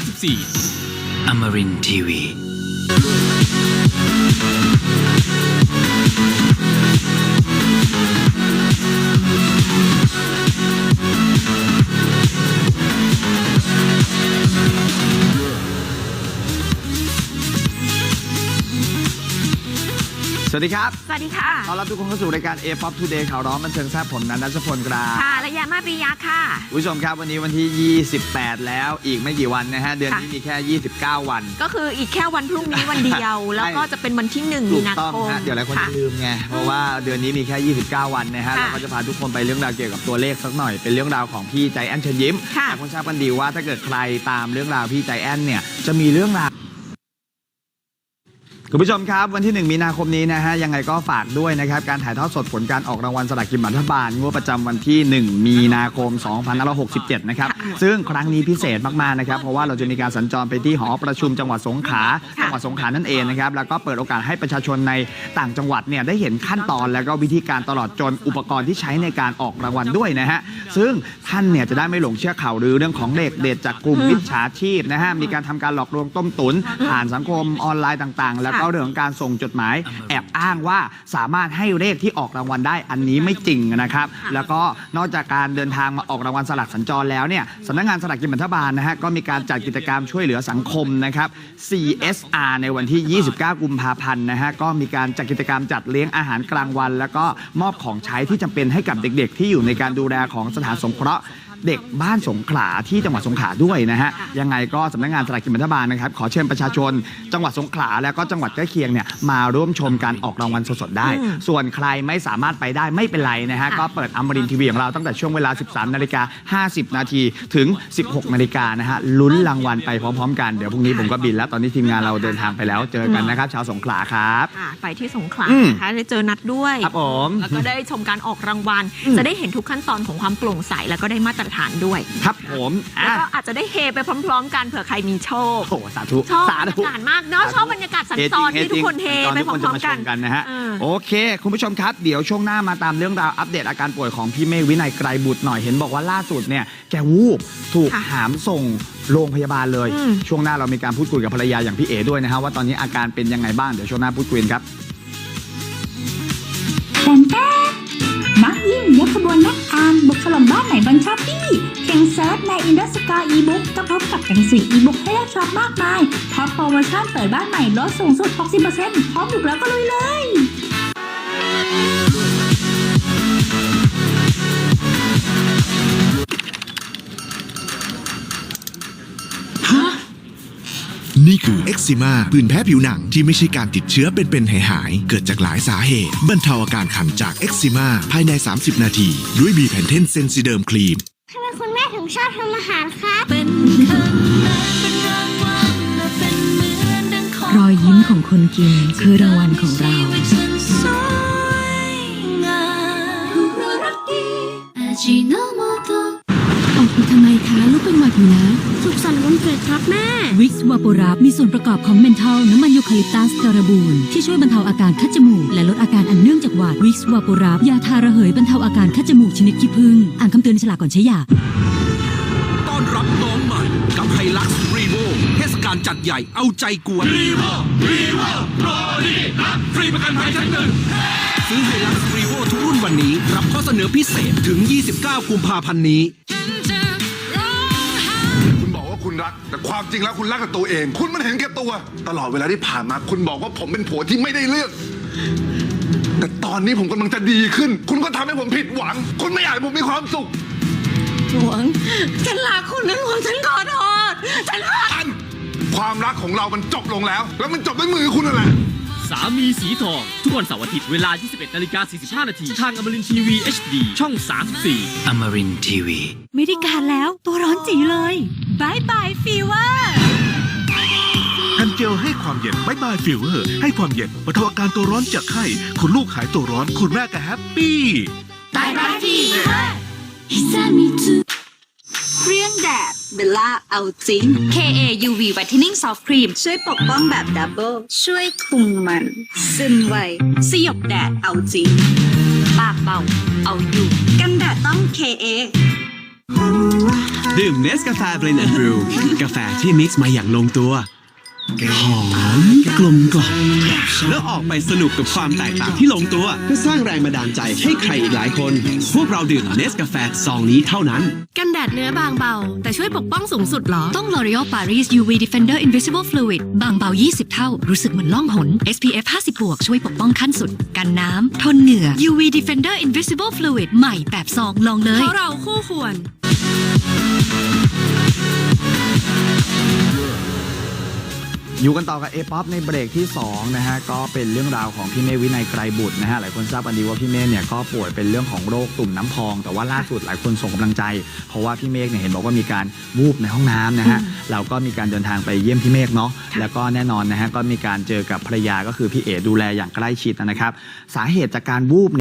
34 Amarin TV. สวัสดีครับ สวัสดีค่ะ ต้อนรับทุกคนเข้าสู่รายการ A Pop Today ข่าวร้อนบันเทิงแซ่บผมนันทพลกราค่ะระยะมาปริยาค่ะคุณผู้ชมครับวันนี้วันที่ 28 แล้วอีกไม่กี่วันนะฮะ เดือนนี้ค่ะมีแค่ 29 วัน ก็คืออีกแค่วันพรุ่งนี้วันเดียว แล้วก็จะเป็นวันที่หนึ่งถูมีกนาต้องคมฮะเดี๋ยวหลายคนค่ะจะลืมไง เพราะว่าเดือนนี้มีแค่ 29 วันนะฮะค่ะเราก็จะพาทุกคนไปเรื่องราวเกี่ยวกับตัวเลขสักหน่อย เป็นเรื่องราวของพี่ใจแอนเชิญยิ้มค่ะแต่คนทราบกันดีว่าถ้าเกิดใครตามเรื่องราวพี่ใจแอนเนี่ยจะมีเรื่องราว คุณผู้ชมครับ วันที่ 1 มีนาคมนี้นะฮะ ยังไงก็ฝากด้วยนะครับ การถ่ายทอดสดผลการออกรางวัลสลากกินแบ่งรัฐบาลงวดประจำวันที่ 1 มีนาคม 2567 นะครับ ซึ่งครั้งนี้พิเศษมากๆนะครับ เพราะว่าเราจะมีการสัญจรไปที่หอประชุมจังหวัดสงขลาจังหวัดสงขลานั่นเองนะครับ แล้วก็เปิดโอกาสให้ประชาชนในต่างจังหวัดเนี่ยได้เห็นขั้นตอนแล้วก็วิธีการตลอดจนอุปกรณ์ที่ใช้ในการออกรางวัลด้วยนะฮะ ซึ่งท่านเนี่ยจะได้ไม่หลงเชื่อข่าวหรือเรื่องของเด็กเด็ดจากกลุ่มมิจฉาชีพนะฮะ มีการทำการหลอกลวงต้มตุ๋นผ่านสังคมออนไลน์ต่างๆ แล้วก็เรื่องของการส่งจดหมาย แอบอ้างว่าสามารถให้เลขที่ออกรางวัลได้อันนี้ไม่จริงนะครับ แล้วก็นอกจากการเดินทางมาออกรางวัลสลากสัญจรแล้วเนี่ยสำนักงานสลากกินแบ่งรัฐบาลนะฮะก็มีการจัดกิจกรรมช่วยเหลือสังคมนะครับ CSR ในวันที่ 29 กุมภาพันธ์นะฮะก็มีการจัดกิจกรรมจัดเลี้ยงอาหารกลางวัน แล้วก็มอบของใช้ที่จำเป็นให้กับเด็กๆ ที่อยู่ในการดูแลของสถานสงเคราะห์ เด็กบ้านสงขลาที่จังหวัดสงขลาด้วยนะฮะยังไงก็สำนักงานสลากกินแบ่งรัฐบาลนะครับขอเชิญประชาชน จังหวัดสงขลาแล้วก็จังหวัดใกล้เคียงเนี่ยมาร่วมชมการออกรางวัลสดๆได้อืมส่วนใครไม่สามารถไปได้ไม่เป็นไรนะฮะค่ะก็เปิดอมรินทีวีของเราตั้งแต่ช่วงเวลา 13นาฬิกา50 นาทีถึง 16นาฬิกานะฮะลุ้นรางวัลไปพร้อมๆ กันเดี๋ยวพรุ่งนี้ผมก็บินแล้วตอนนี้ทีมงานเราเดินทางไปแล้วเจอกันนะครับชาวสงขลาครับ ค่ะไปที่สงขลาอืม นะคะได้เจอนัดด้วย ครับผม แล้วก็ได้ชมการออกรางวัลจะได้เห็นทุกขั้นตอนของความโปร่งใส แล้วก็ได้มาตรฐานด้วยครับผมแล้วอะก็อาจจะได้เฮไปพร้อมๆ กันเผื่อใครมีโชคโอ้โหสาธุชอบบสารรรธุยากาศมากเนาะชอบบรรยากาศสัญจรที่ทุกคนเฮไปพร้อมๆกันกันนะฮะเออโอเค คุณผู้ชมครับ เดี๋ยวช่วงหน้ามาตามเรื่องราวอัปเดตอาการป่วยของพี่เมฆวินัยไกรบุตรหน่อยเห็นบอกว่าล่าสุดเนี่ยแกวูบถูกค่ะหามส่งโรงพยาบาลเลยอืมช่วงหน้าเรามีการพูดคุยกับภรรยาอย่างพี่เอด้วยนะฮะว่าตอนนี้อาการเป็นยังไงบ้างเดี๋ยวช่วงหน้าพูดคุยกันครับแตนแต้ มักยิ่งยกขบวนนักอ่านบุกถล่มบ้านไหนบันชอปปี้เพียงเซิร์ชในอินดัสกอร์อีบุ๊กก็พบกับหนังสืออีบุ๊กให้เลือกช็อปมากมายพร้อมโปรโมชั่นเปิดบ้านใหม่ลดสูงสุด 60%พร้อมบุกแล้วก็ลุยเลย นี่คือเอ็กซิมาผื่นแพ้ผิวหนังที่ไม่ใช่การติดเชื้อเป็นๆหายๆเกิดจากหลายสาเหตุ บรรเทาอาการคันจากเอ็กซิมาภายใน 30 นาที ด้วยบีแพนเทนเซนซิเดิมครีมทำไมคุณแม่ถึงชอบทำอาหารครับรอยยิ้มของคนกินคือรางวัลของเราออกไปทำไม คะลูกเป็นหวัดอยู่นะ สุขสันต์วันเกิดครับแม่ วิกซ์วาโปรับมีส่วนประกอบของเมนทอลน้ำมันยูคาลิปตัสการบูนที่ช่วยบรรเทาอาการคัดจมูก และลดอาการอันเนื่องจากหวัดวิกซ์วาโปรับยาทาระเหยบรรเทาอาการคัดจมูกชนิดขี้ผึ้งอ่านคำเตือนในฉลากก่อนใช้ยาต้อนรับน้องใหม่กับไฮลักซ์รีโวเทศกาลจัดใหญ่เอาใจกวนรีโวรีโวโปรดีรับฟรีประกันภัยชั้นหนึ่งซื้อไฮลักซ์รีโวทุกรุ่นวันนี้ รับข้อเสนอพิเศษถึง 29 กุมภาพันธ์นี้ รัก แต่ความจริงแล้วคุณรักแต่ตัวเอง คุณมันเห็นแก่ตัว ตลอดเวลาที่ผ่านมา คุณบอกว่าผมเป็นผัวที่ไม่ได้เลือก แต่ตอนนี้ผมกำลังจะดีขึ้น คุณก็ทำให้ผมผิดหวัง คุณไม่อยากให้ผมมีความสุข หลวง ฉันรักคุณนะหลวง ฉันขอโทษ ฉันรักท่าน ความรักของเรามันจบลงแล้ว แล้วมันจบด้วยมือคุณนั่นแหละ สามีสีทอง ทุกวันเสาร์อาทิตย์เวลา 21นาฬิกา45 นาที ทางอมรินทีวี HD ช่อง 34 Amarin TV. ไม่ได้การแล้ว ตัวร้อนจีเลย บายบายฟีเวอร์กันเจลให้ความเย็นบายบายฟิวเวอร์ ให้ความเย็นบรรเทาอาการตัวร้อนจากไข้ คุณลูกหายตัวร้อน คุณแม่ก็แฮปปี้เครื่องแดดเบลล่าเอาจริง KA UV Whitening Soft Cream ช่วยปกป้องแบบดับเบิลช่วยคุมมัน ซึมไวสยบแดดเอาจริง ปากเบา เอาอยู่ กันแดดต้อง KA ดื่มเนสกาแฟเบรนด์แอนด์บรูกาแฟที่มิกซ์มาอย่างลงตัว หอมกลมกล่อมแล้วออกไปสนุกกับความแตกต่างที่ลงตัว เพื่อสร้างแรงบันดาลใจให้ใครอีกหลายคน พวกเราดื่มเนสกาแฟซองนี้เท่านั้น กันแดดเนื้อบางเบา แต่ช่วยปกป้องสูงสุดเหรอ ต้อง L'Oreal Paris UV Defender Invisible Fluid บางเบา 20 เท่า รู้สึกเหมือนล่องหน SPF 50บวกช่วยปกป้องขั้นสุด กันน้ำทนเหงื่อ UV Defender Invisible Fluid ใหม่แบบซองลองเลยเพราะเราคู่ควร อยู่กันต่อกับเอป๊อปในเบรกที่2นะฮะก็เป็นเรื่องราวของพี่เมฆวินัยไกรบุตรนะฮะหลายคนทราบกันดีว่าพี่เมฆเนี่ยก็ป่วยเป็นเรื่องของโรคตุ่มน้ำพอง แต่ว่าล่าสุดหลายคนส่งกำลังใจ เพราะว่าพี่เมฆเนี่ยเห็นบอกว่ามีการวูบในห้องน้ำนะฮะเราก็มีการเดินทางไปเยี่ยมพี่เมฆเนาะแล้วก็แน่นอนนะฮะก็มีการเจอกับภรรยาก็คือพี่เอ๋ดูแลอย่างใกล้ชิดนะครับ สาเหตุจากการวูบ